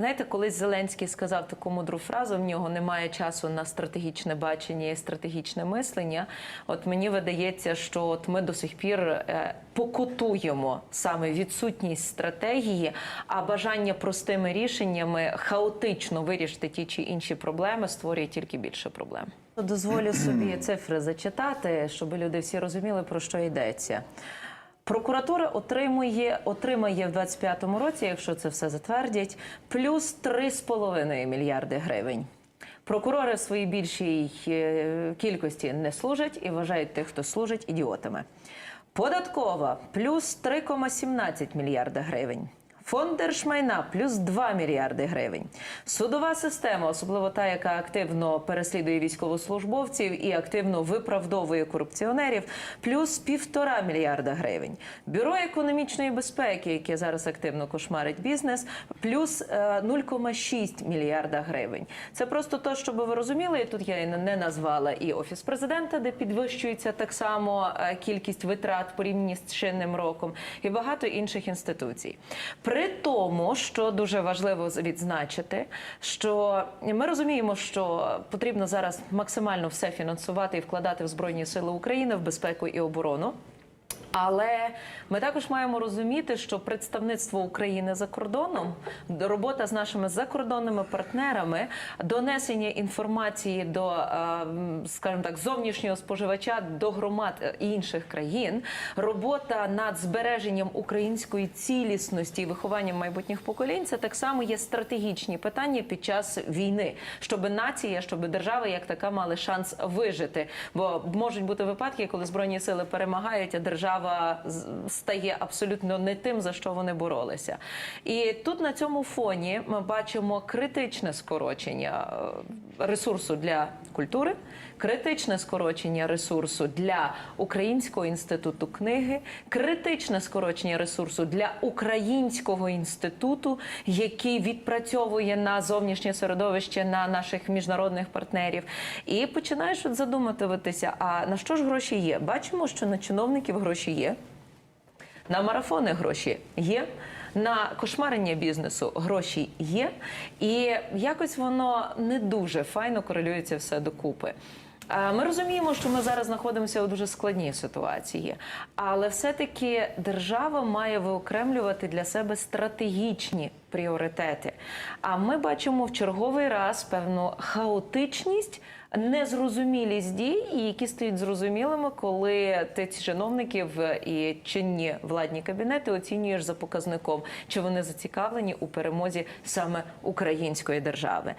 Знаєте, колись Зеленський сказав таку мудру фразу: в нього немає часу на стратегічне бачення і стратегічне мислення. От мені видається, що от ми до сих пір е, покутуємо саме відсутність стратегії, а бажання простими рішеннями хаотично вирішити ті чи інші проблеми створює тільки більше проблем. Дозволю собі цифри зачитати, щоб люди всі розуміли, про що йдеться. Прокуратура отримує, отримає в 25-му році, якщо це все затвердять, плюс 3,5 мільярди гривень. Прокурори в своїй більшій е, кількості не служать і вважають тих, хто служить, ідіотами. Податкова плюс 3,17 мільярда гривень. Фонд держмайна плюс 2 мільярди гривень. Судова система, особливо та, яка активно переслідує військовослужбовців і активно виправдовує корупціонерів, плюс півтора мільярда гривень. Бюро економічної безпеки, яке зараз активно кошмарить бізнес, плюс е, 0,6 мільярда гривень. Це просто то, щоб ви розуміли. і Тут я не назвала і офіс президента, де підвищується так само е, кількість витрат порівняно з чинним роком, і багато інших інституцій. При тому, що дуже важливо відзначити, що ми розуміємо, що потрібно зараз максимально все фінансувати і вкладати в збройні сили України в безпеку і оборону. Але ми також маємо розуміти, що представництво України за кордоном, робота з нашими закордонними партнерами, донесення інформації до, е, скажімо так, зовнішнього споживача до громад е, інших країн, робота над збереженням української цілісності і вихованням майбутніх поколінь, це так само є стратегічні питання під час війни, щоб нація, щоб держава як така мали шанс вижити. Бо можуть бути випадки, коли збройні сили перемагають, а держава з- стає абсолютно не тим, за що вони боролися. І тут на цьому фоні ми бачимо критичне скорочення е, ресурсу для культури, критичне скорочення ресурсу для Українського інституту книги, критичне скорочення ресурсу для Українського інституту, який відпрацьовує на зовнішнє середовище на наших міжнародних партнерів. І починаєш от задуматися, а на що ж гроші є? Бачимо, що на чиновників гроші є. На марафони гроші є. На кошмарення бізнесу гроші є, і якось воно не дуже файно корелюється все докупи. Е, Ми розуміємо, що ми зараз знаходимося у дуже складній ситуації, але все-таки держава має виокремлювати для себе стратегічні пріоритети. А ми бачимо в черговий раз певну хаотичність. Незрозумілість дій, які стають зрозумілими, коли ти чиновників і чинні владні кабінети оцінюєш за показником, чи вони зацікавлені у перемозі саме української держави.